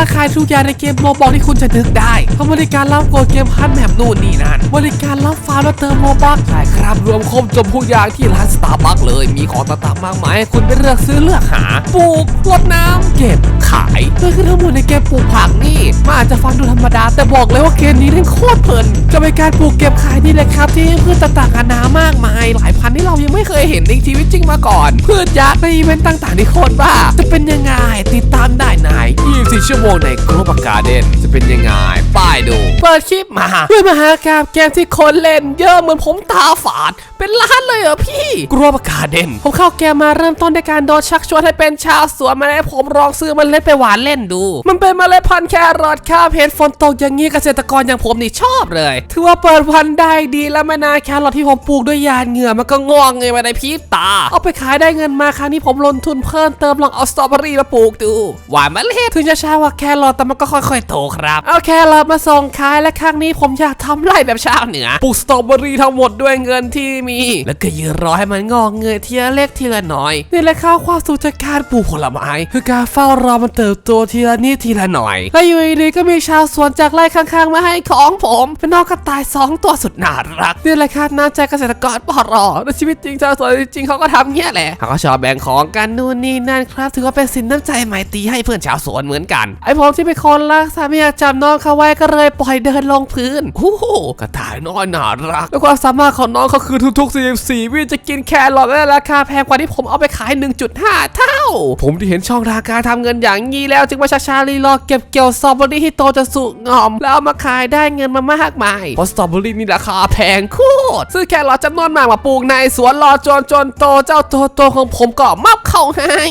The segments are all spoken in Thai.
าขายทุกอย่างในเกมโมบอลที่คุณจะนึกได้ทั้งบริการรับกดเกมฮันแมปนู่นนี่นั่นบริการรับฟาร์มและเติมโมบอกใช่ครับรวมครบจบทุกอย่างที่ร้านสตาร์บัคเลย มีของต่างๆมากมายให้คุณไปเลือกซื้อเลือกหาปลูกรดน้ำเก็บ ขายเพื่อคือทั้งหมดในเกมปลูกผักนี่มันอาจจะฟังดูธรรมดา แต่บอกเลยว่าเกมนี้เล่นโคตรเพลิน จะเป็นการปลูกเก็บขายนี่แหละครับ ที่พืชต่างๆนานามากมาย หลายพันที่เรายังไม่เคยเห็นในชีวิตจริงมาก่อน พืชยักษ์ในอีเวนต์ต่างๆที่โคตรบ้าจะเป็นยังไงติดตามได้ใน24ชั่วโมงในกรุ๊ปการ์เดนจะเป็นยังไงป้ายดู เปิดคลิปมาเพื่อมาหากาบเกมที่คนเล่นเยอะเหมือนผมตาฝาด เป็นล้านเลยเหรอพี่ กลัวประกาศเด่น ผมเข้าเกมมาเริ่มต้นในการโดนชักชวนให้เป็นชาวสวนมาให้ผมลองซื้อมันเล่นไปหวานเล่นดู มันเป็นเมล็ดพันธุ์แครอทข้าวเพชรฝนตกอย่างนี้เกษตรกรอย่างผมนี่ชอบเลย ถือว่าเปิดวันได้ดีแล้วไม่นานแครอทที่ผมปลูกด้วยยานเหงื่อมันก็งอกเงยมาในพริบตา เอาไปขายได้เงินมาครั้งนี้ผมลงทุนเพิ่มเติมลองเอาสตรอเบอรี่มาปลูกดูหวานเมล็ดถึงจะช้ากว่าแครอทแต่มันก็ค่อยๆโตครับเอาแครอทมาส่งขายและครั้งนี้ผมอยากทำไร่แบบชาวเหนือปลูกสตรอเบอรี่ทั้งหมดด้วยเงินที่มีแล้วก็ยืนรอให้มันงอกเงยทีละเล็กทีละน้อยนี่แหละข้าวความสุขจากการปลูกผลไม้ คือการเฝ้ารอมันเติบโตทีละนิดทีละหน่อย และอยู่ดีๆก็มีชาวสวนจากไร่ข้างๆมาให้ของผมเป็นนอกกระต่ายสองตัวสุดน่ารักนี่แหละครับน้ำใจเกษตรกรปอรอในชีวิตจริงชาวสวนจริงเขาก็ทำเงี้ยแหละเขาก็ชอบแบ่งของกันนู่นนี่นั่นครับถือว่าเป็นสินน้ำใจไมตรีให้เพื่อนชาวสวนเหมือนกัน ไอผมที่เป็นคนรักสามีจับน้องเขาไว้ก็เลยปล่อยเดินลงพื้นโอ้โหกระต่ายน้อยน่ารัก และความสามารถของน้องเขาคือทุุกๆ44วิจะกินแครอทและราคาแพงกว่าที่ผมเอาไปขาย 1.5 เท่า ผมที่เห็นช่องทางการทำเงินอย่างนี้แล้ว จึงมาช้าๆรีรอเก็บเกี่ยวสตรอเบอรี่ที่โตจนสุกงอม แล้วเอามาขายได้เงินมามากมายเพราะสตรอเบอรี่นี่ราคาแพงโคตรซื้อแครอทจำนวนมากมาปลูกในสวนรอจนจนโตเจ้าตัวโตของผมก็มับเข้าให้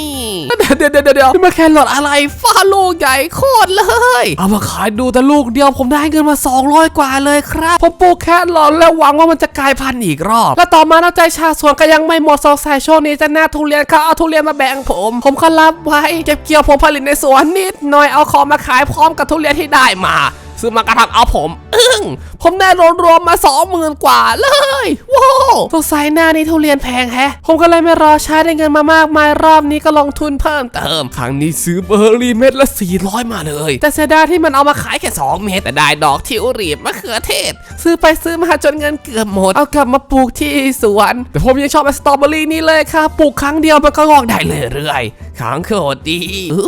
เดี๋ยวเดี๋ยวเดี๋ยวเดี๋ยวนี่มาแครอทอะไรฟ้าลูกใหญ่โคตรเลย เอามาขายดูแต่ลูกเดียวผมได้เงินมา 200 กว่าเลยครับผมปลูกแครอทแล้วหวังว่ามันจะกลายพันธุ์อีกรอบแล้วต่อมาน้ำใจชาสวนก็ยังไม่หมดสงสัยช่วงนี้จะหน้าทุเรียนเขาเอาทุเรียนมาแบ่งผม ผมก็รับไว้เก็บเกี่ยวผมผลิตในสวนนิดหน่อยเอาของมาขายพร้อมกับทุเรียนที่ได้มา ซึ่งมันกระทำเอาผมอึ้งผมได้รวมๆมาสองหมื่นกว่าเลยว้าวสงสัยหน้านี้ทุเรียนแพงแฮะ ผมก็เลยไม่รอใช้ได้เงินมามากมายรอบนี้ก็ลงทุนเพิ่มเติม ครั้งนี้ซื้อเบอร์รี่เม็ดละ 400 มาเลย แต่เสียดายที่มันเอามาขายแค่ 2 เม็ดแต่ได้ดอกทิวรีบมะเขือเทศ ซื้อไปซื้อมาจนเงินเกือบหมด เอากลับมาปลูกที่สวน แต่ผมยังชอบไอสตรอเบอรี่นี่เลยค่ะปลูกครั้งเดียวมันก็งอกได้เรื่อยๆ ครั้งโคตรดีอู้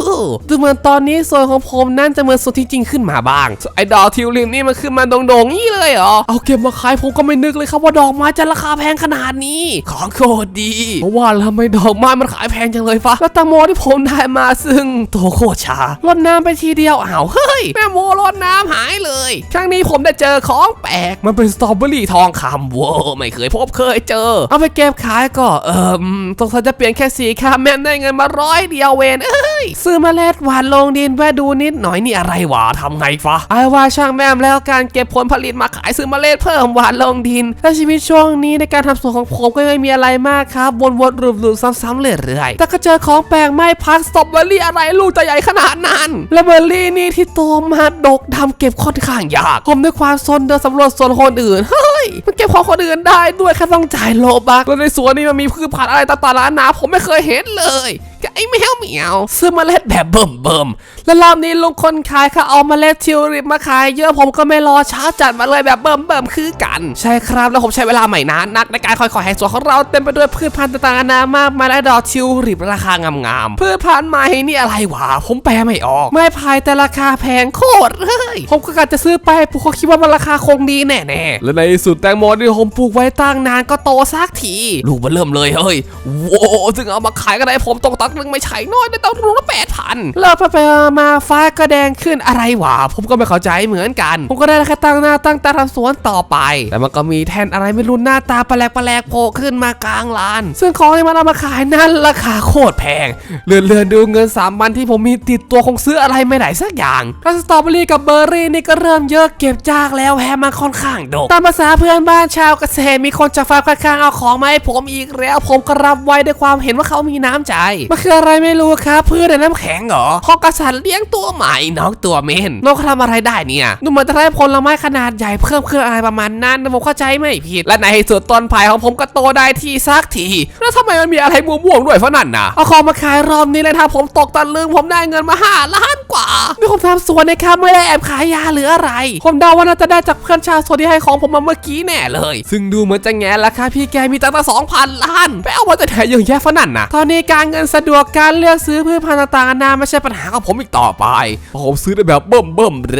ดูเหมือนตอนนี้ส่วนของผมนั่นจะเหมือนส่วนที่จริงขึ้นมาบ้าง ไอ้ดอกทิวลิปนี่มันขึ้นมาโด่งๆนี่เลยเหรอ เอาเก็บมาขายผมก็ไม่นึกเลยครับว่าดอกไม้จะราคาแพงขนาดนี้ ของโคตรดีเพราะว่าทำไมดอกไม้มันขายแพงจังเลยฟะแล้วแตังโมที่ผมได้มาซึ่งโตโคตรช้ารดน้ำไปทีเดียวอ้าวเฮ้ยแม่โมรดน้ำหายเลย ครั้งนี้ผมได้เจอของแปลกมันเป็นสตรอเบอรี่ทองคำโว้ไม่เคยพบเคยเจอ เอาไปเก็บขายก็เอิมต้องสัยจะเปลี่ยนแค่สีค่ะแม่ได้เงินมาร้อยเดียวเวนเอ้ยซื้อเมล็ดหวานลงดินแวะดูนิดหน่อยนี่อะไรวะทำไงฟะไอ้ว่าช่างแม่มแล้วการเก็บผลผลิตมาขายซื้อเมล็ดเพิ่มหวานลงดินและชีวิตช่วงนี้ในการทำสวนของผมก็ไม่มีอะไรมากครับวนๆรูปๆซ้ำๆเรื่อยๆแต่ก็เจอของแปลกไม่พักสตรอเบอรี่อะไรลูกจะใหญ่ขนาดนั้นและเบอร์รี่นี่ที่โตมาดกดำเก็บค่อนข้างยากผมด้วยความซนเดินสำรวจสวนคนอื่นเฮ้ยมันเก็บของคนอื่นได้ด้วยแค่ต้องจ่ายโลบักแล้วในสวนนี่มันมีพืชผักอะไรต่างๆนานาผมไม่เคยเห็นเลย กับไอ้แมวเหมียว ซื้อเมล็ดแบบเบิ่มเบิ่มแล้วรอบนี้ลุงคนขายเขาเอาเมล็ดทิวลิปมาขายเยอะผมก็ไม่รอช้าจัดมาเลยแบบเบิ่มเบิ่มคือกัน ใช่ครับแล้วผมใช้เวลาใหม่นานนักในการคอยๆให้สวนของเราเต็มไปด้วยพืชพันธุ์ต่างๆนานามากมายและดอกทิวลิปราคางามๆพืชพันธุ์ใหม่นี่อะไรวะผมแปลไม่ออก ไม่พายแต่ราคาแพงโคตรเลยผมก็กะจะซื้อไปผมก็คิดว่ามันราคาคงดีแน่ๆและในสุดแตงโมที่ผมปลูกไว้ตั้งนานก็โตสักทีลูกมันเริ่มเลยเฮ้ยโว้ถึงเอามาขายก็ได้ผมตกตักนึงไม่ใช่น้อยได้ต้องรู้ละแปดพันเลิกไปไปมาฟ้าก็แดงขึ้นอะไรวะผมก็ไม่เข้าใจเหมือนกัน ผมก็ได้แค่ตั้งหน้าตั้งตาทำสวนต่อไป แต่มันก็มีแทนอะไรไม่รู้หน้าตาแปลกแปลกโผล่ขึ้นมากลางลาน ซึ่งของที่มันเอามาขายนั่นราคาโคตรแพงเลื่อนเลื่อนๆดูเงินสามวันที่ผมมีติดตัวคงซื้ออะไรไม่ได้สักอย่างถ้าสตรอเบอรี่กับเบอร์รี่นี่ก็เริ่มเยอะเก็บจากแล้วแฮมมาค่อนข้างดกตามภาษาเพื่อนบ้านชาวเกษตรมีคนจากฟาร์มข้างๆเอาของมาให้ผมอีกแล้ว ผมก็รับไว้ด้วยความเห็นว่าเขามีน้ำใจมาคืออะไรไม่รู้ครับพืชในน้ำแข็งเหรอพอกษัตริย์เลี้ยงตัวใหม่น้องตัวเมนน้องเขาทำอะไรได้เนี่ยดูเหมือนจะได้ผลไม้ขนาดใหญ่เพิ่มขึ้นอะไรประมาณนั้นผมเข้าใจไม่ผิด และในที่สุดต้นไผ่ของผมก็โตได้ที่สักทีแล้วทำไมมันมีอะไรม่วงๆด้วยฝนั่นน่ะเอาของมาขายรอบนี้เลยถ้าผมตกตะลึงผมได้เงินมาห้าล้านกว่านี่ผมทำสวนนะครับไม่ได้แอบขายยาหรืออะไร ผมเดาว่าน่าจะได้จากเพื่อนชาวสวนที่ให้ของผมมาเมื่อกี้แน่เลย ซึ่งดูเหมือนจะแง่ราคาพี่แกมีตั้งแต่สองพันล้านไปเอามาจากไหนเยอะแยะฝนั่นน่ะตอนนี้การเงินสะดวกการเลือกซื้อพืชพันธุ์ต่างๆนานาไม่ใช่ปัญหาของผมอีกต่อไปเพราะผมซื้อได้แบบเบิ่มเบิ่มๆเล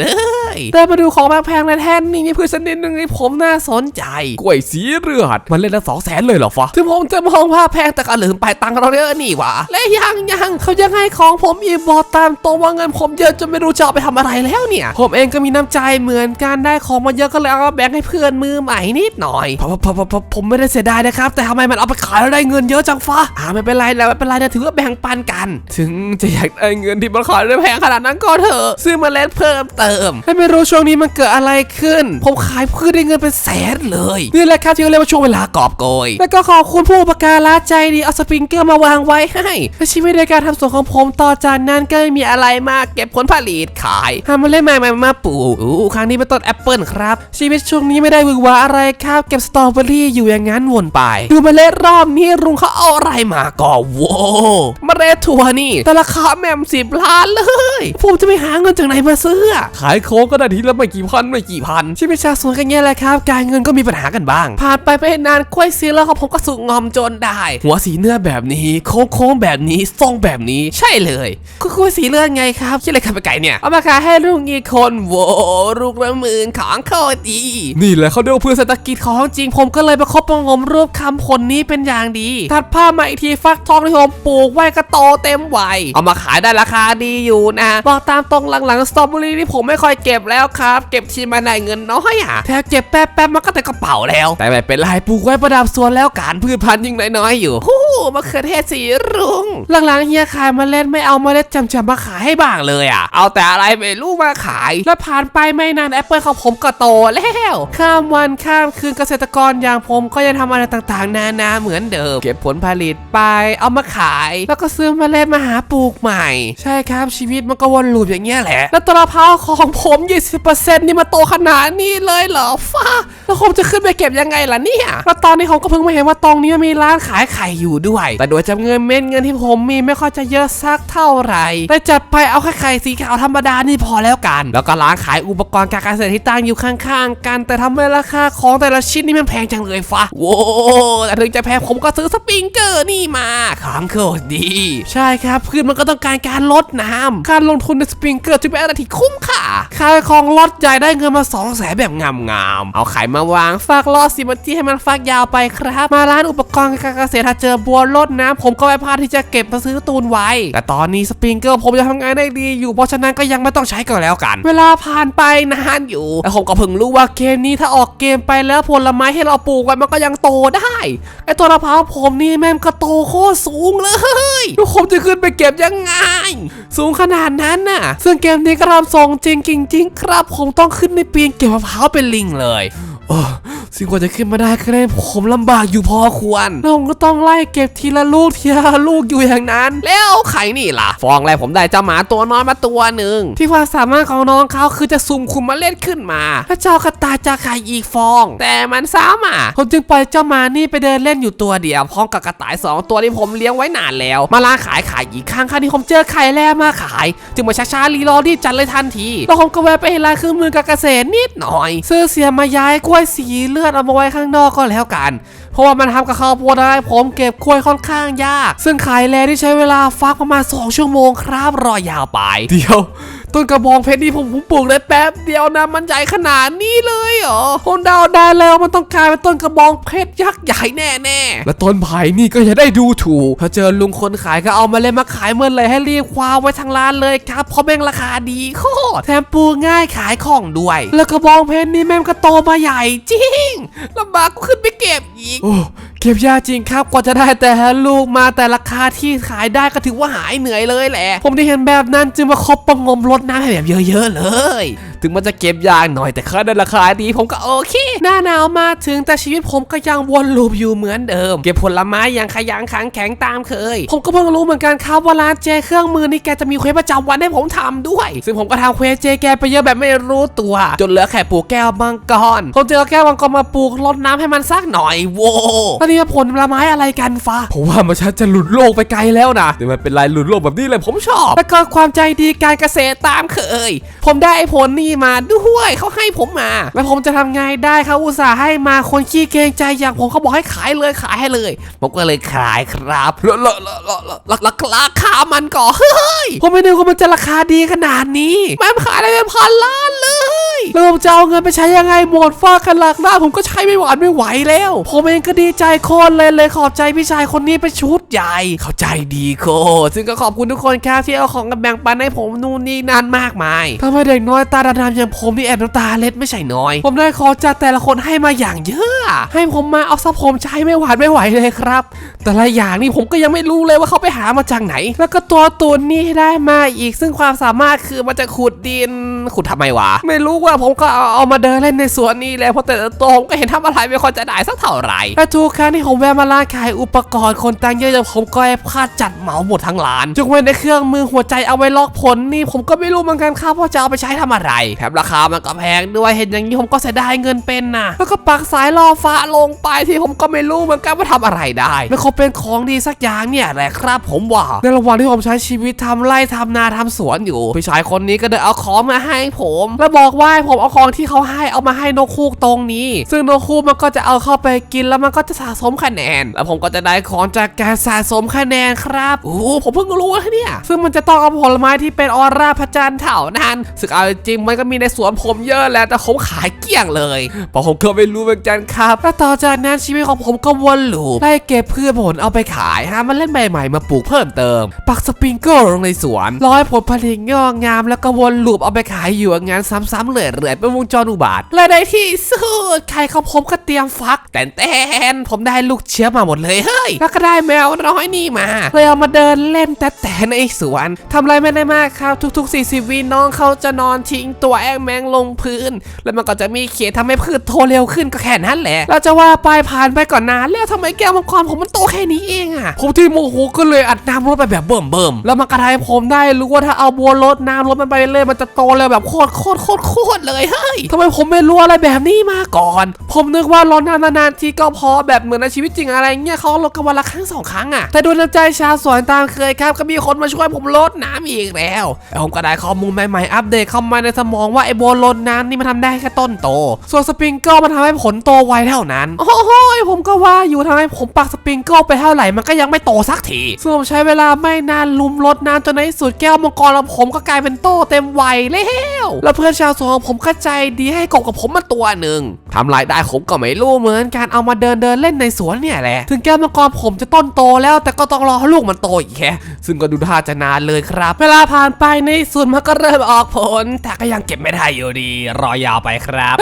ยเดินมาดูของแพงๆในแท่นนี่มีพืชชนิดหนึ่งที่ผมน่าสนใจกล้วยสีเลือดมันเล่นละสองแสนเลยเหรอฟะถึงผมจะมองว่าแพงแต่ก็ลืมไปตังค์เราเยอะนี่หว่าและยังยังเขายังให้ของผมอีกบอกตามตรงว่าเงินผมเยอะจนไม่รู้จะเอาไปทำอะไรแล้วเนี่ย ผมเองก็มีน้ำใจเหมือนกันได้ของมาเยอะก็เลยเอามาแบ่งให้เพื่อนมือใหม่นิดหน่อยเพราะเพราะเพราะเพราะผมไม่ได้เสียดายนะครับ แต่ทำไมมันเอาไปขายแล้วได้เงินเยอะจังฟ้าอ่าไม่เป็นไรแล้วไม่เป็นไรนะถือว่าแบ่งปันกัน ถึงจะอยากได้เงินที่มันขายได้แพงขนาดนั้นก็เถอะซื้อเมาเล็ดเพิ่มเติมให้ไม่รู้ช่วงนี้มันเกิดอะไรขึ้น ผมขายพืชได้เงินเป็นแสนเลยนี่แหละครับที่เขาเรียกว่าช่วงเวลากอบโกย แล้วก็ขอบคุณผู้อุปการะใจดีเอาสปริงเกอร์มาวางไว้ให้ชีวิตในการทำสวนของผมต่อจากนั้นก็ไม่มีอะไรมากเก็บผลผลิตขายทำเมาเล่นใหม่ๆมาปลูกอู้ครั้งนี้เป็นต้นแอปเปิลครับ ชีวิตช่วงนี้ไม่ได้หวือหวาอะไรครับ เก็บสตรอเบอรี่อยู่อย่างนั้นวนไป ดูมเมล็ดรอบนี้ลุงเขาเอาอะไรมาก็โว้เมล็ดถั่วนี่แต่ราคาแหม่มสิบล้านเลย ผมจะไปหาเงินจากไหนมาซื้ออะขายของก็ได้ทีละไม่กี่พันไม่กี่พันชีวิตชาวสวนกันเงี้ยแหละครับ การเงินก็มีปัญหากันบ้าง ผ่านไปไปนานกล้วยซีแล้วของผมก็สุกงอมจนได้ หัวสีเนื้อแบบนี้ โค้งๆแบบนี้ทรงแบบนี้ใช่เลยก็กล้วยสีเลือดไงครับคิดอะไรกันไปไก่เนี่ยเอามาขายให้ลุงอีกคนโว้ลูกละหมื่นของโคตรดี นี่แหละเขาเรียกว่าเพื่อเศรษฐกิจของจริงผมก็เลยประคบประหงมรูปคำผลนี้เป็นอย่างดีตัดผ้าพมาอีกทีฟักทองที่ผมปลูกไว้ก็โตเต็มวัย เอามาขายได้ราคาดีอยู่นะ บอกตามตรงหลังๆสตรอเบอรี่ที่ผมไม่ค่อยเก็บแล้วครับ เก็บทีมาได้เงินน้อยอะแทบเก็บแป๊บๆมันก็แต่กระเป๋าแล้ว แต่ไม่เป็นไรปลูกไว้ประดับสวนแล้วการพืชพันธุ์ยิ่งน้อยๆอยู่ฮู้มะเขือเทศสีรุ้งหลังๆเฮียขายเมาเล่นไม่เอาเมาเล็ดจำๆมาขายให้บ้างเลยอะ เอาแต่อะไรไม่รู้มาขาย แล้วผ่านไปไม่นานแอปเปิลของผมก็โตแล้วข้ามวันข้ามคืนเกษตรกรอย่างผมก็ยังทำอะไรต่างๆ นานาเหมือนเดิม เก็บผลผลิตไปเอามาขายแล้วก็ซื้อมาเล็ดมาหาปลูกใหม่ ใช่ครับชีวิตมันก็วนลูปอย่างเงี้ยแหละ แล้วต้นมะพร้าวของผม20%นี่มาโตขนาดนี้เลยเหรอฟ้าแล้วผมจะขึ้นไปเก็บยังไงล่ะเนี่ยแล้วตอนนี้ผมก็เพิ่งมาเห็นว่าตรงนี้มีร้านขายไข่อยู่ด้วย แต่โดยจำเงินเม็ดเงินที่ผมมีไม่ค่อยจะเยอะสักเท่าไหร่แต่จัดไปเอาแค่ไข่สีขาวธรรมดานี่พอแล้วกัน แล้วก็ร้านขายอุปกรณ์การเกษตรที่ตั้งอยู่ข้างๆ กัน แต่ทำไมราคาของแต่ละชิ้นนี่มันแพงจังเลยฟ้าโว้แต่ถึงจะแพงผมก็ซื้อสปริงเกอร์นี่มาของโคตรดี ใช่ครับพืชมันก็ต้องการการลดน้ำการลงทุนในสปริงเกอร์จะเป็นอะไรที่คุ้มค่าขายของลดใหญ่ได้เงินมา2 0 0แสนแบบงามๆเอาไข่มาวางฝากรอสิบนที่ให้มันฟักยาวไปครับ มาร้านอุปกรณ์การเกษตรถ้าเจอบัวลดน้ำผมก็ไม่พลาดที่จะเก็บมาซื้อตูนไว้ แต่ตอนนี้สปริงเกอร์ผมจะทำงานได้ดีอยู่เพราะฉะนั้นก็ยังไม่ต้องใช้ก็แล้วกัน เวลาผ่านไปนานอยู่แต่ผมก็เพิ่งรู้ว่าเกมนี้ถ้าออกเกมไปแล้วผลไม้ให้เราปลูกไว้มันก็ยังโตได้ไอตัวมะพร้าวผมนี่แม่งก็โตโคตรสูงเลยทุกคนจะขึ้นไปเก็บยังไง สูงขนาดนั้นน่ะ ซึ่งเกมนี้ก็ทำทรงจริงจริงๆครับ ผมต้องขึ้นในปีนเก็บมะพร้าวเป็นลิงเลย สิ่งกว่าจะขึ้นมาได้ก็ได้ผมลำบากอยู่พอควรแล้วผมก็ต้องไล่เก็บทีละลูกทีละลูกอยู่อย่างนั้น แล้วไข่นี่ล่ะ ฟองแรกผมได้เจ้าหมาตัวน้อยมาตัวหนึ่งที่ความสามารถของน้องเขาคือจะสุ่มคุมเมาเล่นขึ้นมาถ้าเจ้ากระตายจะไข่อีกฟอง แต่มันสามารถผมจึงปล่อยเจ้าหมานี่ไปเดินเล่นอยู่ตัวเดียวพร้อมกับกระต่ายสองตัวที่ผมเลี้ยงไว้นานแล้ว มาล่าขายขายอีกครั้งครั้งที่ผมเจอไข่แร่มาขาย จึงมาช้าๆรีรอรีบจัดเลยทันทีแล้วผมก็แวะไปร้านเครื่องมือการเกษตรนิดหน่อย ซื้อเสียมาย้ายกล้วยสีเลือดเอามาไว้ข้างนอกก็แล้วกัน เพราะว่ามันทำกับข้าวโพดได้ผมเก็บกล้วยค่อนข้างยาก ซึ่งขายแลที่ใช้เวลาฟักประมาณ 2 ชั่วโมงครับรอยาวไป เดียว ต้นกระบองเพชรนี่ผมผมปลูกได้แป๊บเดียวนะมันใหญ่ขนาดนี้เลยเหรอผมเดาได้แล้วมันต้องกลายเป็นต้นกระบองเพชรยักษ์ใหญ่แน่ๆและต้นไผ่นี่ก็จะได้ดูถูกถ้าเจอลุงคนขายก็เอามาเลยมาขายเมื่อเลยให้รีบคว้าไว้ทางร้านเลยครับเพราะแม่งราคาดีโคตรแถมปลูกง่ายขายของด้วย แล้วกระบองเพชรนี่แม่งก็โตมาใหญ่จริงลำบากก็ขึ้นไปเก็บอีกโอ้ เก็บยากจริงครับกว่าจะได้แต่ละลูกมาแต่ราคาที่ขายได้ก็ถือว่าหายเหนื่อยเลยแหละ ผมได้เห็นแบบนั้นจึงมาคบประงมรดน้ำให้แบบเยอะๆเลย ถึงมันจะเก็บยากหน่อยแต่ค่าได้ราคาดีผมก็โอเค หน้าหนาวมาถึงแต่ชีวิตผมก็ยังวนลูปอยู่เหมือนเดิม เก็บผลไม้อย่างขยันขันแข็งตามเคย ผมก็เพิ่งรู้เหมือนกันครับว่าร้านเจเครื่องมือนี่แกจะมีเควสประจำวันให้ผมทำด้วย ซึ่งผมก็ทำเควสเจแกไปเยอะแบบไม่รู้ตัว จนเหลือแค่ปลูกแก้วมังกรผมเจอแก้วมังกรมาปลูกรดน้ำให้มันสักหน่อยโว้ตอนนี้ผลไม้อะไรกันฟ้าผมว่ามันชัดจะหลุดโลกไปไกลแล้วนะแต่มันเป็นลายหลุดโลกแบบนี้เลยผมชอบแล้วก็ความใจดีการเกษตรตามเคย ผมได้ผลนี่มาด้วยเขาให้ผมมา แล้วผมจะทำไงได้เขาอุตส่าห์ให้มาคนขี้เกรงใจอย่างผมเขาบอกให้ขายเลยขายให้เลย ผมก็เลยขายครับแล้วแล้วแล้วแล้วแล้วแล้วราคามันก็เฮ้ยผมไม่นึกว่ามันจะราคาดีขนาดนี้แม่ขายได้เป็นพันล้านเลยแล้วผมจะเอาเงินไปใช้ยังไงหมดฟากันหลักหน้าผมก็ใช้ไม่หวานไม่ไหวแล้ว ผมเองก็ดีใจโคนเลยเลยขอบใจพี่ชายคนนี้ไปชุดใหญ่ เข้าใจดีโคซึ่งก็ขอบคุณทุกคนครับที่เอาของกันแบ่งปันให้ผมนู่นนี่นั่นมากมายทำไมเด็กน้อยตาดำๆอย่างผมนี่แอบน้ำตาเล็ดไม่ใช่น้อย ผมได้ขอจากแต่ละคนให้มาอย่างเยอะ ให้ผมมาเอาซะผมใช้ไม่หวานไม่ไหวเลยครับ แต่ละอย่างนี่ผมก็ยังไม่รู้เลยว่าเขาไปหามาจากไหน แล้วก็ตัวตุนนี่ได้มาอีกซึ่งความสามารถคือมันจะขุดดินขุดทำไมวะ ไม่รู้ว่าผมก็เอาเอามาเดินเล่นในสวนนี่แหละเพราะแต่ละตัวผมก็เห็นทำอะไรไม่ค่อยจะได้สักเท่าไหร่และทุกครั้งที่ผมแวะมาร้านขายอุปกรณ์คนตังเยอะๆผมก็ให้พลาดจัดเหมาหมดทั้งร้านจงเว้นในเครื่องมือหัวใจเอาไว้ล็อกผลนี่ผมก็ไม่รู้เหมือนกันครับว่าจะเอาไปใช้ทำอะไรแถมราคามันก็แพงด้วยเห็นอย่างนี้ผมก็เสียดายเงินเป็นนะแล้วก็ปักสายล่อฟ้าลงไปที่ผมก็ไม่รู้เหมือนกันว่าทำอะไรได้แล้วเขาเป็นของดีสักอย่างเนี่ยแหละครับผมว่า ในระหว่างที่ผมใช้ชีวิตทำไร่ทำนาทำสวนอยู่พี่ชายคนนี้ก็เดินเอาของมาให้ผม แล้วบอกว่าผมเอาของที่เขาให้เอามาให้นกคูกตรงนี้ ซึ่งนกคูกมันก็จะเอาเข้าไปกินแล้วมันก็จะสะสมคะแนน แล้วผมก็จะได้ของจากการสะสมคะแนนครับโอ้ผมเพิ่งรู้เนี่ย ซึ่งมันจะต้องเอาผลไม้ที่เป็นออร่าพระจันทร์เท่านั้นซึ่งเอาจริงมันก็มีในสวนผมเยอะแล้วแต่ผมขายเกลี้ยงเลยเพราะผมก็ไม่รู้เหมือนกันครับแล้วต่อจากนั้นชีวิตของผมก็วนลูปไล่เก็บพืชผลเอาไปขายหามันเล่นใบใหม่มาปลูกเพิ่มเติม ปักสปริงเกิลลงในสวนร้อยผลผลิตงอกงามแล้วก็วนลูปเอาไปขายอยู่อย่านซ้ำๆเรื่อยๆเป็นวงจรอุบาทและในที่สุดใครเขาผมก็เตรียมฟัก แต่แตนผมได้ลูกเชื้อมาหมดเลยเฮ้ยแล้วก็ได้แมวน้อยนี่มาเลยเอามาเดินเล่นแต่แต่ในสวนทำอะไรไม่ได้มากครับ ทุก ๆ 40วิน้องเขาจะนอนทิ้งตัวแองแมงลงพื้น แล้วมันก็จะมีเขียนทำให้พืชโตเร็วขึ้นก็แค่นั้นแหละ เราจะว่าไปผ่านไปก่อนนานแล้วทำไมแก้วมังกรผมมันโตแค่นี้เองอะผมที่โมโหก็เลยอัดน้ำรดไปแบบเบิ่มเบิ่มแล้วมันกระทายผมได้รู้ว่าถ้าเอาบัวรดน้ำรดมันไปเรื่อยมันจะโตเร็วแบบโคตรโคตรโคตรโคตรเลยเฮ้ยทำไมผมไม่รู้อะไรแบบนี้มาก่อน ผมนึกว่ารดน้ำนานๆทีก็พอแบบเหมือนในชีวิตจริงอะไรเงี้ยเขาลดกันวันละครั้งสองครั้งอะแต่โดยน้ำใจชาสวนตามเคยครับก็มีคนมาช่วยผมรดน้ำอีกแล้วแล้วผมก็ได้ข้อมูลใหม่ๆอัปเดตเข้ามาในสมองว่าไอ้บัวรดน้ำนี่มันทำได้แค่ต้นโต ส่วนสปริงเกิลมันทำให้ผลโตไวเท่านั้น โอ้โหผมก็ว่าอยู่ทำไมผมปักสปริงเกิลไปเท่าไหร่มันก็ยังไม่โตสักทีซึ่งผมใช้เวลาไม่นานลุมรดน้ำจนในที่สุดแก้วมังกรของผมก็กลายเป็นโตเต็มวัยแล้วแล้วเพื่อนชาวสวนของผมก็ใจดีให้กบกับผมมาตัวหนึ่งทำรายได้ผมก็ไม่รู้เหมือนกันเอามาเดินเดินเล่นในสวนเนี่ยแหละ ถึงแก้วมังกรผมจะต้นโตแล้วแต่ก็ต้องรอให้ลูกมันโตอีกแค่ซึ่งก็ดูท่าจะนานเลยครับ เวลาผ่านไปในสวนมันก็เริ่มออกผลแต่ก็ยังเก็บไม่ได้อยู่ดี รอยาวไปครับ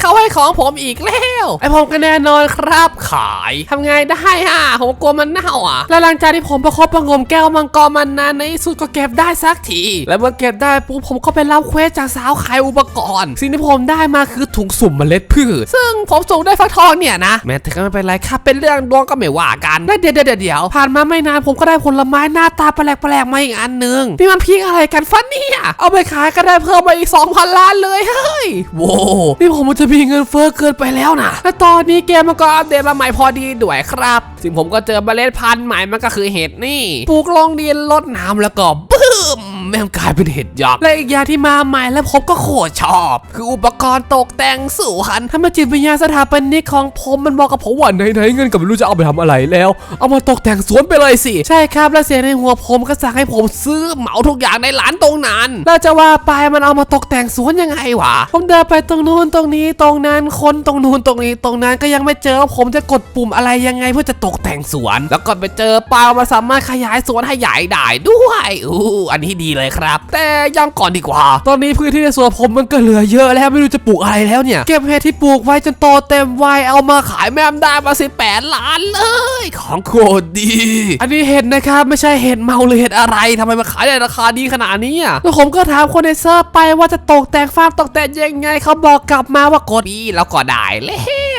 เขาให้ของผมอีกแล้วไอผมก็แน่นอนครับ ขายทำไงได้ฮะผมกลัวมันเน่าอะ และหลังจากที่ผมประคบประงมแก้วมังกรมันนานในสุดก็เก็บได้สักที และเมื่อเก็บได้ปุ๊บผมก็ไปรับเควสจากสาวขายอุปกรณ์ สิ่งที่ผมได้มาคือถุงสุ่มเมล็ดพืช ซึ่งผมสุ่มได้ฟักทองเนี่ยนะแม้แต่ก็ไม่เป็นไรครับเป็นเรื่องดวงก็ไม่ว่ากันและเดี๋ยวเดี๋ยวเดี๋ยวผ่านมาไม่นานผมก็ได้ผลไม้หน้าตาแปลกๆมาอีกอันหนึ่งนี่มันพีกอะไรกันฟันเนี่ยเอาไปขายก็ได้เพิ่มมาอีก2,000 ล้านเลยเฮ้ยโว้นี่ผมมันจะมีเงินเฟ้อเกินไปแล้วนะและตอนนี้เกมมันก็อัปเดตมาใหม่พอดีด้วยครับ ซึ่งผมก็เจอเมล็ดพันธุ์ใหม่มันก็คือเห็ดนี่ปลูกลงดินลดน้ำแล้วก็บึ้มแม่งกลายเป็นเห็ดยักษ์และอีกอย่างที่มาใหม่แล้วผมก็โคตรชอบ คืออุปกรณ์ตกแต่งสวนถ้ามาจิตวิญญาณสถาปนิกของผมมันบอกกับผมว่าไหนๆเงินก็ไม่รู้จะเอาไปทำอะไรแล้ว เอามาตกแต่งสวนไปเลยสิ ใช่ครับและเสียงในหัวผมก็สั่งให้ผมซื้อเหมาทุกอย่างในร้านตรงนั้นแล้วจะว่าไปมันเอามาตกแต่งสวนยังไงวะ ผมเดินไปตรงนู้นตรงนี้ตรงนั้นคนตรงนู้นตรงนี้ตรงนั้นก็ยังไม่เจอว่าผมจะกดปุ่มอะไรยังไงเพื่อจะตกแต่งสวน แล้วก็ไปเจอปลามาสามารถขยายสวนให้ใหญ่ได้ด้วยอู้อันนี้ดีเลยครับ แต่ยังก่อนดีกว่า ตอนนี้พื้นที่ในสวนผมมันก็เหลือเยอะแล้วไม่รู้จะปลูกอะไรแล้วเนี่ยเก็บเห็ดที่ปลูกไว้จนโตเต็มวัยเอามาขายแม่มได้มาสิแปดล้านเลย ของโคตรดี อันนี้เห็ดนะครับไม่ใช่เห็ดเมาหรือเห็ดอะไรทำไมมาขายได้ราคาดีขนาดนี้อะแล้วผมก็ถามคนในเซิร์ฟไปว่าจะตกแต่งฟาร์มตกแต่งยังไงเขาบอกกลับมาว่ากดดีแล้วก็ได้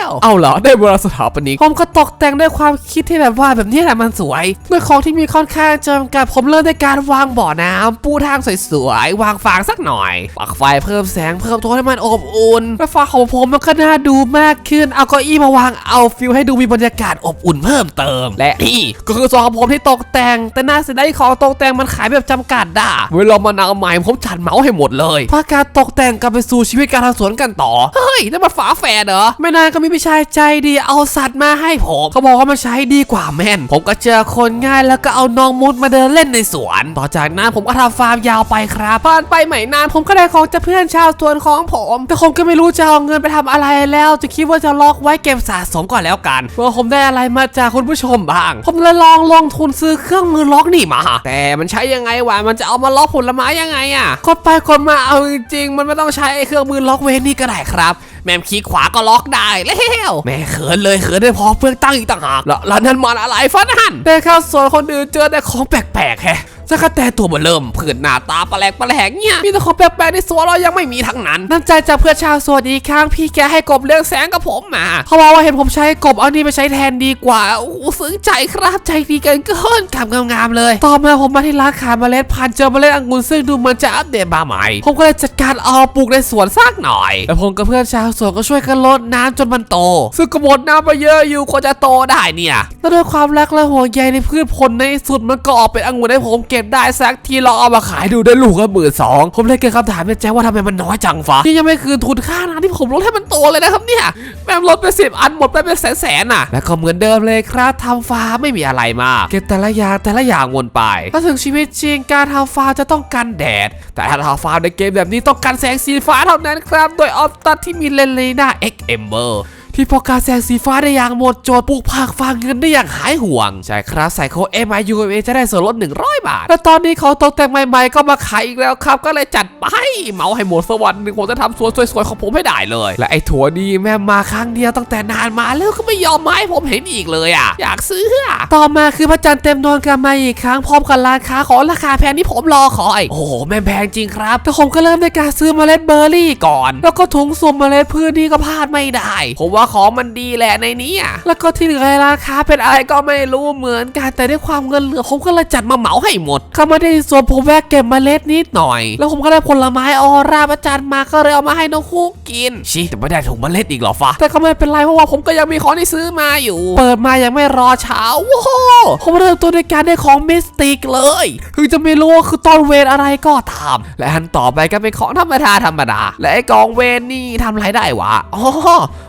แล้วเอาเหรอได้เวลาสถาปนิกผมก็ตกแต่งด้วยความคิดที่แบบว่าแบบนี้แหละมันสวยด้วยของที่มีค่อนข้างจำกัดผมเริ่มในการวางบ่อน้ำปูทางสวยๆวางฟางสักหน่อยปักไฟเพิ่มแสงเพิ่มโทนให้มันอบอุ่นและฟางของผมมันก็น่าดูมากขึ้นเอาเก้าอี้มาวางเอาฟิลให้ดูมีบรรยากาศอบอุ่นเพิ่มเติม และนี่ก็คือส่วนของผมที่ตกแต่ง แต่น่าเสียดายของตกแต่งมันขายแบบจำกัดด่าเวลามานาใหม่ผมจัดเมาส์ให้หมดเลยพื่อการตกแต่งกลับไปสู่ชีวิตการทำสวนกันต่อเฮ้ยนั่นมันฝาแฝดเหรอไม่นานก็มีพี่ชายใจดีเอาสัตว์มาให้ผมเขาบอกว่ามันใช้ดีกว่าแม่น ผมก็เจอคนง่ายแล้วก็เอาน้องมุดมาเดินเล่นในสวน ต่อจากนั้นผมก็ทำฟาร์มยาวไปครับผ่านไปไม่นาน ผมก็ได้ของจากเพื่อนชาวสวนของผม แต่ผมก็ไม่รู้จะเอาเงินไปทำอะไรแล้ว จะคิดว่าจะล็อกไว้เก็บสะสมก่อนแล้วกันเพื่อผมได้อะไรมาจากคุณผู้ชมบ้าง ผมเลยลองลงทุนซื้อเครื่องมือล็อกนี่มา แต่มันใช้ยังไงวะมันจะเอามาล็อกผลไม้ยังไงอะกดไปกดมาเอาจริงๆมันไม่ต้องใช้ไอ้เครื่องมือล็อกเวนนี่ก็ได้ครับ แม่มคลิกขวาก็ล็อกได้แล้วแม่เขินเลยเขินได้พอเพื่องตั้งอีกต่างหากแล้วแล้วนั่นมันอะไรฟันหันแต่ข้าวสวนคนอื่นเจอแต่ของแปลกๆแฮะ สกแต่ตัวเบอเริ่มผืนหน้าตาแปลกแปลกเนี่ยมีแต่ของแปลกๆในสวนเรายังไม่มีทั้งนั้นน้ำใจจากเพื่อนชาวสวนอีกครั้งพี่แกให้กบเรื่องแสงกับผมมาเขาบอกว่าเห็นผมใช้กบเอานี่ไปใช้แทนดีกว่าโอ้ซึ้งใจครับใจดีเกินเกินกำงามๆเลย ต่อมาผมมาที่ร้านขายเมล็ดพันธุ์เจอเมล็ดองุ่นซึ่งดูเหมือนจะอัปเดตมาใหม่ผมก็เลยจัดการเอาปลูกในสวนสักหน่อยแล้วผมกับเพื่อนชาวสวนก็ช่วยกันรดน้ำจนมันโต ซึ่งก็หมดน้ำไปเยอะอยู่กว่าจะโตได้เนี่ยและด้วยความรักและห่วงใยในพืชผลในสุดมันก็ออกเป็นองุ่นให้ผมเก็บได้สักทีลองเอามาขายดูได้ลูกละหมื่นสองผมเลยเกิดคำถามในใจว่าทำไมมันน้อยจังฟ้านี่ยังไม่คืนทุนค่าน้ำที่ผมลดให้มันโตเลยนะครับเนี่ยแม่งลดไปสิบอันหมดไปเป็นแสนๆน่ะ แล้วก็เหมือนเดิมเลยครับทำฟาร์มไม่มีอะไรมากเก็บแต่ละอย่างแต่ละอย่างวนไปถ้าถึงชีวิตจริงการทำฟาร์มจะต้องกันแดด แต่ถ้าทำฟาร์มในเกมแบบนี้ต้องกันแสงสีฟ้าเท่านั้นครับ โดยออฟตัดที่มีเลนเลน่า X Ember ที่พอการแสงสีฟ้าได้อย่างหมดโจทย์ปลูกผักฟางเงินได้อย่างหายห่วง ใช่ครับใส่โค้ด M I U M A จะได้ส่วนลด 100 บาท และตอนนี้ของตกแต่งใหม่ๆ ก็มาขายอีกแล้วครับ ก็เลยจัดไปเหมาให้หมดสวรรค์หนึ่งผมจะทำสวนสวยๆของผมให้ได้เลย และไอ้ถั่วนี่แม่มาครั้งเดียวตั้งแต่นานมาแล้วก็ไม่ยอมมาให้ผมเห็นอีกเลยอะอยากซื้ออะต่อมาคือพระจันทร์เต็มดวงกลับมาอีกครั้งพร้อมกับร้านค้าของราคาแพงที่ผมรอคอยโอ้โหแม่งแพงจริงครับแต่ผมก็เริ่มในการซื้อเมล็ดเบอร์รี่ก่อน แล้วก็ถุงสุ่มเมล็ดพืชนี่ก็พลาดไม่ได้ผมว่าของมันดีแหละในนี้อะแล้วก็ที่เหลือราคาเป็นอะไรก็ไม่รู้เหมือนกันแต่ด้วยความเงินเหลือผมก็เลยจัดมาเหมาให้หมดเข้ามาในสวนผมแวะเก็บเมล็ดนิดหน่อย แล้วผมก็ได้ผลไม้ออร่าประจันมาก็เลยเอามาให้น้องคุก น ชิแต่ไม่ได้ถุงเมล็ดอีกเหรอฟ้าแต่ก็ไม่เป็นไรเพราะว่าผมก็ยังมีของที่ซื้อมาอยู่ เปิดมายังไม่รอเช้าว้าวผมเริ่มต้นในการได้ของมิสติกเลยถึงจะไม่รู้ว่าคือตอนเวรอะไรก็ตามและอันต่อไปก็เป็นของธรรมดาธรรมดา และไอ้กองเวรนี่ทำอะไรได้วะอ๋อ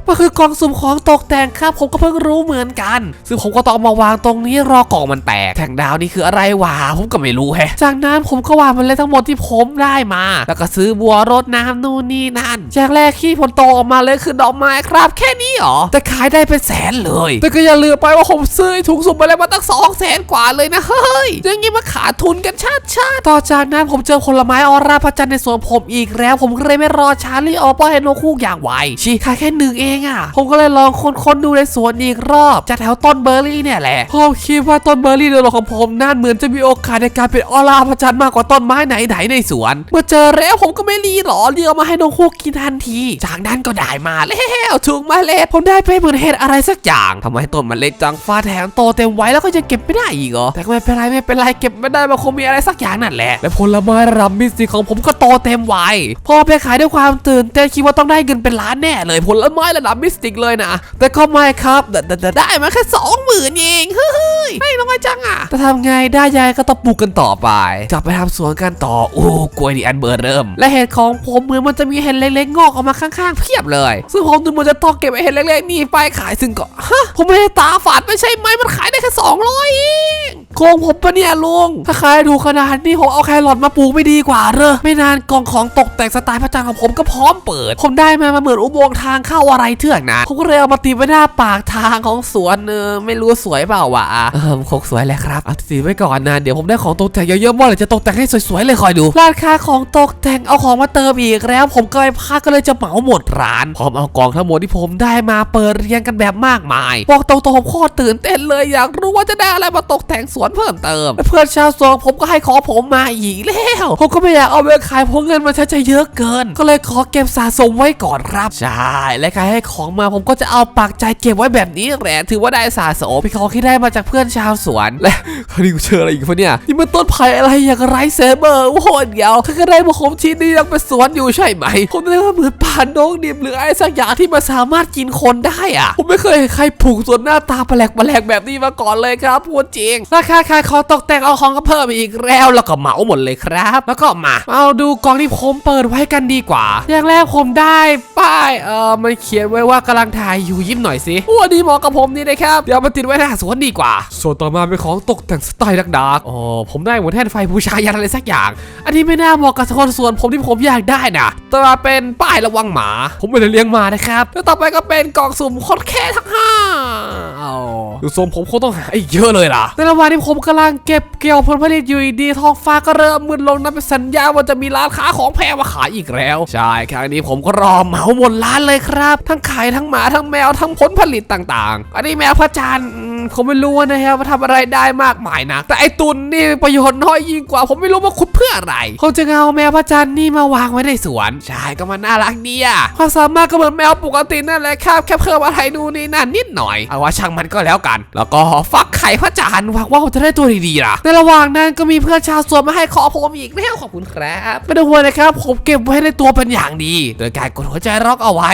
มันคือกล่องสุ่มของตกแต่งครับ ผมก็เพิ่งรู้เหมือนกัน ซึ่งผมก็ต้องเอามาวางตรงนี้รอกล่องมันแตกแท่งดาวนี่คืออะไรวะผมก็ไม่รู้แฮะจากนั้นผมก็วางมันเลยทั้งหมดที่ผมได้มา แล้วก็ซื้อบัวรดน้ำนู่นนี่นั่นอย่างแรกที่ผลโตออกมาเลยคือดอกไม้ครับ แค่นี้เหรอ แต่ขายได้เป็นแสนเลย แต่ก็อย่าลืมไปว่าผมซื้อถุงสุ่มไปแล้วมาตั้งสองแสนกว่าเลยนะเฮ้ยอย่างงี้มาขาดทุนกันชาติชาติต่อจากนั้นผมเจอผลไม้ออร่าพระจันทร์ในสวนผมอีกแล้ว ผมก็เลยไม่รอช้ารีบเอาไปให้นกคู่อย่างไวชีขายแค่หนึ่งเองอะ ผมก็เลยลองค้นๆดูในสวนอีกรอบจากแถวต้นเบอร์รี่เนี่ยแหละผมคิดว่าต้นเบอร์รี่เดินของผมน่าเหมือนจะมีโอกาสในการเป็นออร่าพระจันทร์มากกว่าต้นไม้ไหนๆในสวน เมื่อเจอแล้วผมก็ไม่รีหรอเรียกมาให้นกคู่กินทันทีจากนั้นก็ได้มาแล้วถุงเมล็ดผมได้ไปเหมือนเห็ดอะไรสักอย่างทำไมต้นมันเล็กจังฟ้าแถมโตเต็มไว้แล้วก็ยังเก็บไม่ได้อีกเหรอแต่ก็ไม่เป็นไรไม่เป็นไรเก็บไม่ได้มันคงมีอะไรสักอย่างนั่นแหละ และผลไม้ระดับมิสติกของผมก็โตเต็มไว้พอไปขายด้วยความตื่นเต้นคิดว่าต้องได้เงินเป็นล้านแน่เลย ผลไม้ระดับมิสติกเลยนะแต่ก็ไม่ครับแต่แต่ได้มาแค่สองหมื่นเองเฮ้ยไม่น้อยจังอะแต่ทำไงได้ยายก็ต้องปลูกกันต่อไปกลับไปทำสวนกันต่อโอ้กล้วยนี่อันเบอร์เริ่ม และเห็ดของผมเหมือนมันจะมีเห็ดเล็กๆงอกออกมาข้างๆเพียบเลย ซึ่งผมดูมันจะต้องเก็บไอ้เห็นเล็กๆนี่ไปขายซึ่งก็ฮะผมไม่ได้ตาฝาดไม่ใช่ไหมมันขายได้แค่200เอง โคกงผมปะเนี่ยลุงถ้าขายถูกขนาดนี้ผมเอาแครอทมาปลูกไม่ดีกว่าเหรอไม่นานกล่องของตกแต่งสไตล์พระจันทร์ของผมก็พร้อมเปิด ผมได้มามาเหมือนอุโมงค์ทางเข้าอะไรเถื่อนนะผมก็เลยเอามาติดไว้หน้าปากทางของสวนเออไม่รู้สวยเปล่าวะเออคงสวยแหละครับเอาติดไว้ก่อนนะเดี๋ยวผมได้ของตกแต่งเยอะๆมั่วเลยจะตกแต่งให้สวยๆเลยคอยดูร้านค้าของตกแต่งเอาของมาเติมอีกแล้ว ผมก็ไปพลาก็เลยจะเหมาหมดร้านพร้อมเอากล่องทั้งหมดที่ผมได้มาเปิดเรียงกันแบบมากมาย บอกตรงๆผมโคตรตื่นเต้นเลยอยากรู้ว่าจะได้อะไรมาตกแต่งสวนเพิ่มเติมและเพื่อนชาวสวนผมก็ให้ของผมมาอีกแล้ว ผมก็ไม่อยากเอาไปขายเพราะเงินมันใช้จะเยอะเกิน ก็เลยขอเก็บสะสมไว้ก่อนครับ ใช่ และใครให้ของมาผมก็จะเอาปากใจเก็บไว้แบบนี้แหละถือว่าได้สะสมเป็นของที่ได้มาจากเพื่อนชาวสวน และคราวนี้กูเจออะไรอีกฟะเนี่ย นี่มันต้นไผ่อะไรอย่างไรเซเบอร์โอ้โหเดียวถ้าก็ได้มาผมชิ้นนี้ยังเป็นสวนอยู่ใช่ไหม ผมนึกว่าเหมือนป่านนกดิบหรืออะไรสักอย่างที่มันสามารถกินคนได้อะผมไม่เคยเห็นใครปลูกสวนหน้าตาแปลกแปลกๆแบบนี้มาก่อนเลยครับพูดจริงราคาขายของตกแต่งเอาของก็เพิ่มอีกแล้วแล้วก็เหมาหมดเลยครับ แล้วก็มาเอาดูกล่องที่ผมเปิดไว้กันดีกว่า อย่างแรกผมได้ป้ายเออมันเขียนไว้ว่ากำลังถ่ายอยู่ยิ้มหน่อยสิโอ้ดีเหมาะกับผมนี่นะครับเดี๋ยวเอามาติดไว้หน้าสวนดีกว่า ส่วนต่อมาเป็นของตกแต่งสไตล์ดักๆอ๋อผมได้หมือนแท่นไฟบูชายันอะไรสักอย่าง อันนี้ไม่น่าเหมาะกับคนสวนผมที่ผมอยากได้นะต่อมาเป็นป้ายระวังหมา ผมไม่ได้เลี้ยงหมานะครับแล้วต่อไปก็เป็นกล่องสุ่มคนแค่ทั้งห้า เอาดูทรงผมคงต้องหาอีกเยอะเลยล่ะ ในระหว่างที่ผมกำลังเก็บเกี่ยวผลผลิตอยู่ดีๆท้องฟ้าก็เริ่มมืดลงนั่นเป็นสัญญาณว่าจะมีร้านค้าของแพงมาขายอีกแล้ว ใช่ครั้งนี้ผมก็รอเหมาหมดร้านเลยครับ ทั้งขายทั้งหมาทั้งแมวทั้งผลผลิตต่างๆ อันนี้แมวพระจันทร์อืมผมไม่รู้นะครับว่าทำอะไรได้มากมายนะ แต่ไอตุนนี่ประโยชน์น้อยยิ่งกว่า ผมไม่รู้ว่าคุณเพื่ออะไรผมจะเอาแมวพระจันทร์นี่มาวางไว้ในสวนใช่ก็มันน่ารักดีอะความสามารถก็เหมือนแมวปกตินั่นแหละครับแค่เพิ่มอะไรดูนนี่นั่นนิดหน่อยเอาว่าช่างมันก็แล้วกัน แล้วก็ฟักไข่พระจันทร์หวังว่าผมจะได้ตัวดีๆล่ะในระหว่างนั้นก็มีเพื่อนชาวสวนมาให้ขอผมอีกแล้วขอบคุณครับไม่ต้องห่วงนะครับผมเก็บไว้ในตัวเป็นอย่างดี โดยการกดหัวใจร็อกเอาไว้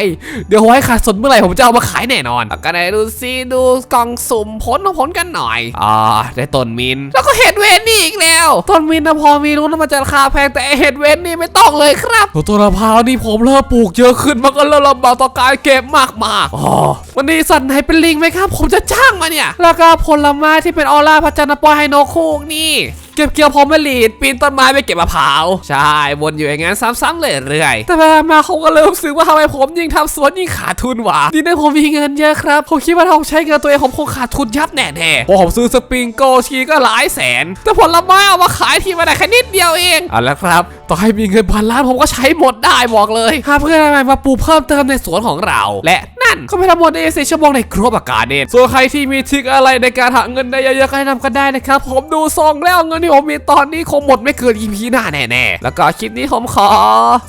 เดี๋ยวไว้ขาดสนเมื่อไหร่ผมจะเอามาขายแน่นอนก็ไหนดูซิดูกล่องสุ่มผลของผลกันหน่อยอ่าได้ต้นมินแล้วก็เห็ดเวนนี่อีกแล้วต้นมินนะพอมีรู้นะมันจะราคาแพงแต่เห็ดเวนนี่ไม่ต้องเลยครับตัวต้นมะพร้าวนี่ผมเริ่มปลูกเยอะขึ้นมันก็เริ่มลำบากต่อการเก็บมากมาอ๋อวันนี้สัตว์ไหนเป็นลิงไหมครับ ผมจะจ้างมาเนี่ย แล้วก็ผลไม้ที่เป็นออร่าพระจันทร์ปลอยให้นกคูกนี่เก็บเกี่ยวพอมลีดปีนต้นไม้ไปเก็บมะพร้าวใช่วนอยู่อย่างนั้นซ้ำๆเลยเรื่อยแต่ไปมาเขาก็เริ่มรู้สึกว่าทำไมผมยิ่งทำสวนยิ่งขาดทุนวะดีนะผมมีเงินเยอะครับ ผมคิดว่าถ้าผมใช้เงินตัวเองผมคงขาดทุนยับแน่ๆเพราะผมซื้อสปริงโกชีก็หลายแสน แต่ผลไม้เอามาขายทีมาได้แค่นิดเดียวเองเอาละครับต่อให้มีเงินพันล้านผมก็ใช้หมดได้บอกเลยหาเพื่อนอะไรมาปลูกเพิ่มเติมในสวนของเรา และ นั่นก็ไปทำหมดในสี่ชั่วโมงในครบอากาศเด่นส่วนใครที่มีทริคอะไรในการหาเงินได้เยอะๆก็ให้นำกันได้นะครับ ผมดูซองแล้วเงินที่ผมมีตอนนี้คงหมดไม่เกิน EP หน้าแน่ๆ แล้วก็คลิปนี้ผมขอ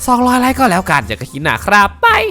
200ไลค์ก็แล้วกันเจอกันคลิปหน้าครับ ไป